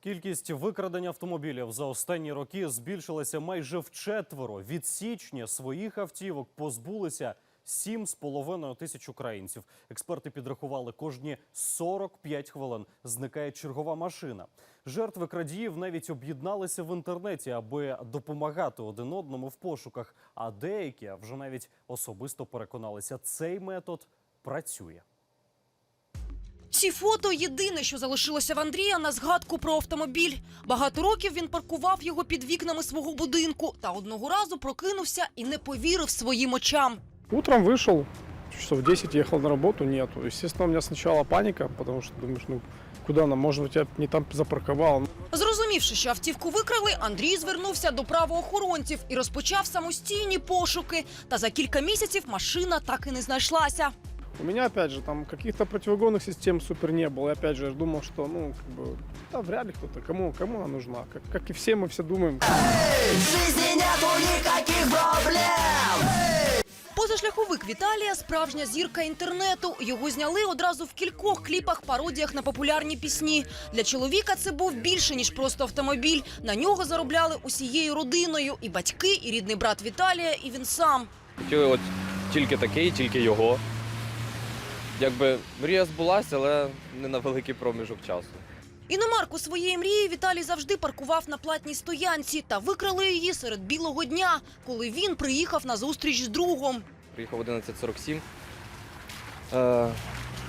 Кількість викрадень автомобілів за останні роки збільшилася майже вчетверо. Від січня своїх автівок позбулися 7,5 тисяч українців. Експерти підрахували, кожні 45 хвилин зникає чергова машина. Жертви крадіїв навіть об'єдналися в інтернеті, аби допомагати один одному в пошуках. А деякі вже навіть особисто переконалися, цей метод працює. Ці фото єдине, що залишилося в Андрія на згадку про автомобіль. Багато років він паркував його під вікнами свого будинку та одного разу прокинувся і не повірив своїм очам. Утром вышел, часов 10 ехал на работу, нету. Естественно, у меня сначала паника, потому что думаешь, ну куда нам, быть, я не там запарковал. Зрозумівши, що автівку викрали, Андрій звернувся до правоохоронців і розпочав самостійні пошуки. Та за кілька місяців машина так і не знайшлася. У меня, опять же, там каких-то противоугонных систем супер не было. И опять же, я ж думал, что, ну, как бы, да, вряд ли кто-то, кому, кому она нужна. Как, как и все мы все думаем, В жизни нету никаких проблем. Позашляховик Віталія справжня зірка інтернету. Його зняли одразу в кількох кліпах, пародіях на популярні пісні. Для чоловіка це був більше ніж просто автомобіль. На нього заробляли усією родиною і батьки, і рідний брат Віталія, і він сам. Хотіли от тільки такий, тільки його. Якби мрія збулася, але не на великий проміжок часу. Іномарку своєї мрії Віталій завжди паркував на платній стоянці та викрали її серед білого дня, коли він приїхав на зустріч з другом. Приїхав 11.47, е,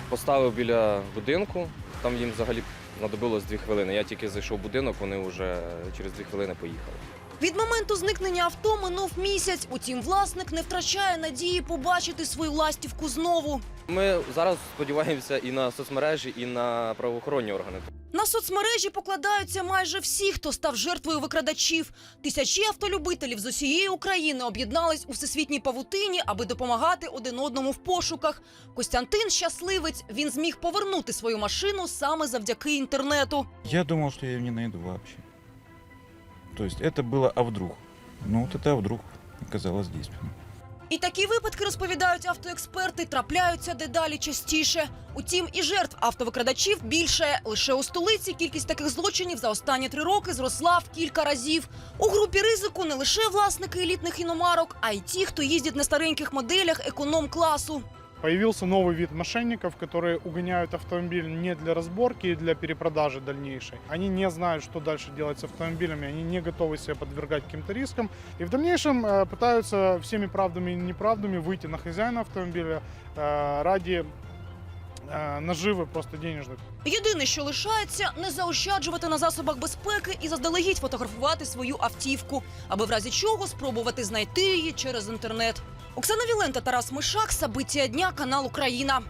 поставив біля будинку, там їм взагалі знадобилось 2 хвилини. Я тільки зайшов в будинок, вони вже через 2 хвилини поїхали. Від моменту зникнення авто минув місяць. Утім, власник не втрачає надії побачити свою ластівку знову. Ми зараз сподіваємося і на соцмережі, і на правоохоронні органи. На соцмережі покладаються майже всі, хто став жертвою викрадачів. Тисячі автолюбителів з усієї України об'єднались у всесвітній павутині, аби допомагати один одному в пошуках. Костянтин щасливець. Він зміг повернути свою машину саме завдяки інтернету. Я думал, что я ее не найду вообще. То есть это было а вдруг. Ну вот это а вдруг оказалось действенно. І такі випадки розповідають автоексперти, трапляються дедалі частіше. Утім, і жертв автовикрадачів більше. Лише у столиці кількість таких злочинів за останні три роки зросла в кілька разів. У групі ризику не лише власники елітних іномарок, а й ті, хто їздять на стареньких моделях економ-класу. Появился новый вид мошенников, которые угоняют автомобиль не для разборки и для перепродажи дальнейшей. Они не знают, что дальше делать с автомобилями, они не готовы себя подвергать каким-то рискам. И в дальнейшем э, пытаются всеми правдами и неправдами выйти на хозяина автомобиля э, ради э, наживы просто денежных. Єдине, що лишається, не заощаджувати на засобах безпеки і заздалегідь фотографувати свою автівку, аби в разі чого спробувати знайти її через інтернет. Оксана Вілента, Тарас Мишак, Сабиття дня, канал Україна.